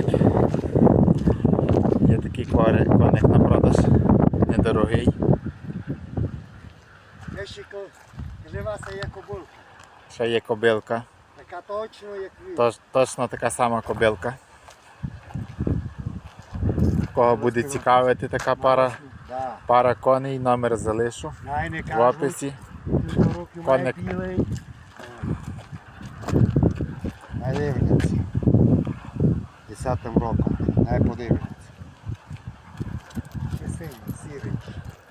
привіт. Є такий коник на продаж. Недорогий. Ящико живася як кобилка. Ще є кобилка. Така точно, як він. Тож, точно така сама кобилка. Кого буде цікавити така пара, Да. пара коней, номер залишу Най в описі. має Коник. Білий. Най дивляться. Десятим роком. Най подивляться. Ще синій, сірий.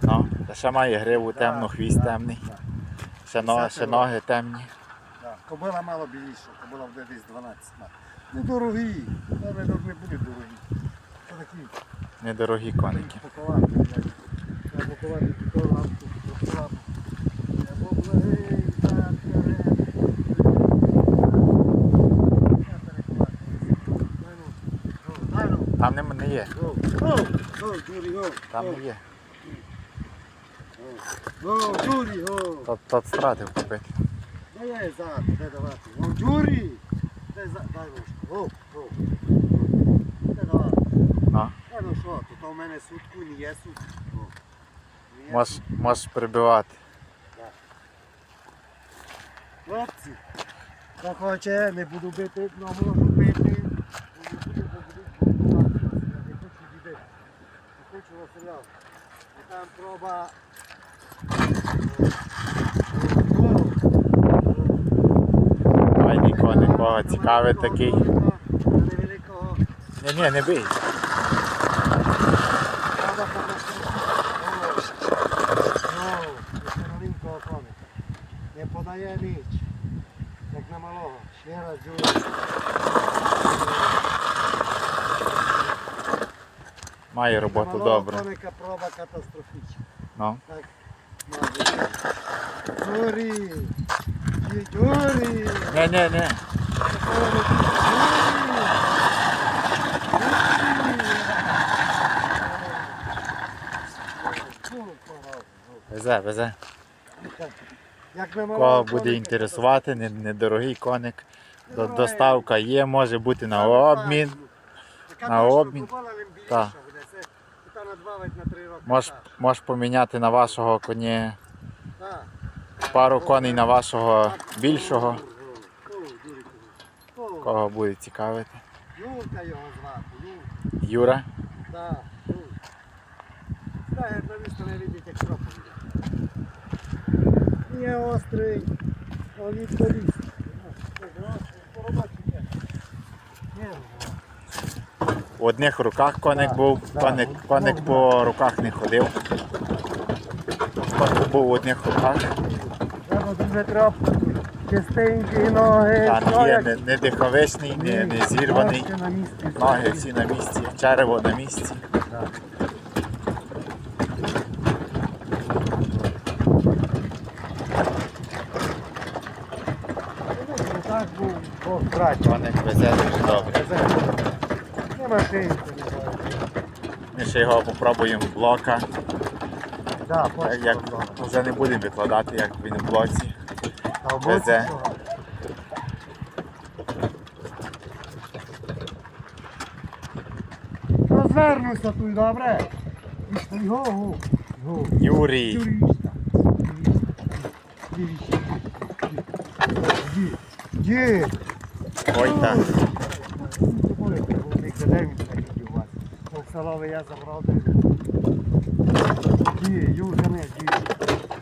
Ну, та ще має гриву темну, хвіст Да, темний. да, Ще, но, Десятий ще ноги темні. да. Кобила мало більше, кобила буде десь 12 на. Недорогі. Вони не будуть дорогі. Це такі Недорогі коники. Пакувати. Треба пакувати ту лампу, ту лампу. Треба благий, так, вперед. Я перекладаю. Дай ну. Го, дай ну. Там не, не є. Там не є. Тот, тот стратив купити. Дай я зад, де давати. Го, Джурі. Дай за, дай ручку. Го, го. Де давати. Ну, Та ну що, тут у мене сутку, не є сутку. О. Можеш, можеш прибивати. Хлопці, хто хоче, не буду бити, але можу бити. хочу Василя. А там проба. Файний коник, кого цікавий такий. Невеликого. Ні, ні, не бий. Проба там. Ну, ще маленького коника. Не подає ніч. Як на малого. Ще раз дюрю. Має роботу добру. коника проба катастрофічна. Ну. Так, Юрій! Юрій! Ні, ні, ні. Везе, везе. Кого буде інтересувати, недорогий коник. Доставка є, може бути на обмін. на обмін. Так. Можеш, можеш поміняти на вашого коні пару коней на вашого більшого. Кого буде цікавити. Юрка його звати, Юрка. Юра. Так, Юрка. Так, як на місто не видите, як кропом йде. Не острий, а від В одних руках коник був, коник, коник по руках не ходив. Коник був в одних руках. Треба дуже трап, чистенькі ноги. Та все є не, не диховишний, не, не зірваний. Ноги всі на місці, черево на місці. Так був Бог брать. Коник везе дуже добре. Ми ще його попробуємо в блока. Да, Так, Як вже не будемо викладати, як він в блоці. Везе. Розвернуся тут, добре? Го, го, го. Юрій. Ді. Ді. Ой так. Оксалови я забрав. Ді, южа не, ді.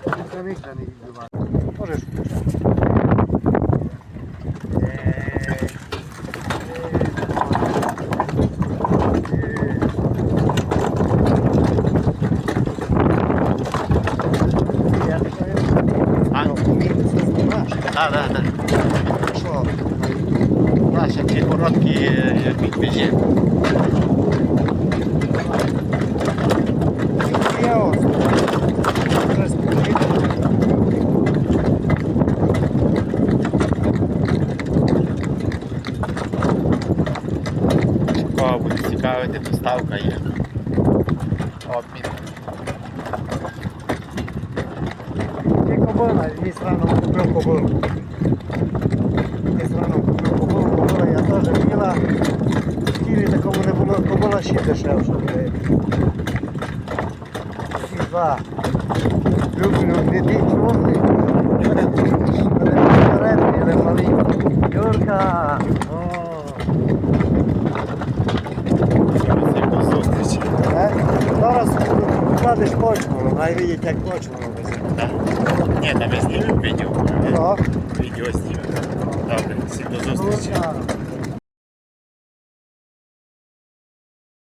Южа не, не відбивати. Можеш включати. Е, е, Я така, А? ну, вміти знімаєш. Так, так, так. Що? Наші ці короткі підбіжі. Я ось. Зараз підійду. Кого буде цікавити, доставка є. Обмін. Ти кобила, місць рано купив кобилу. Місць рано купив кобилу, кобила я теж біла. Шкірі ще дешевше буде. Два. Люблю, не ті чорні. Передні, але малі. Юрка! О, Всім до зустрічі. е? Зараз вкладеш кочману, як везе. Ні, там я знімемо відео. Ну, Відео знімемо. Добре, всім до зустрічі.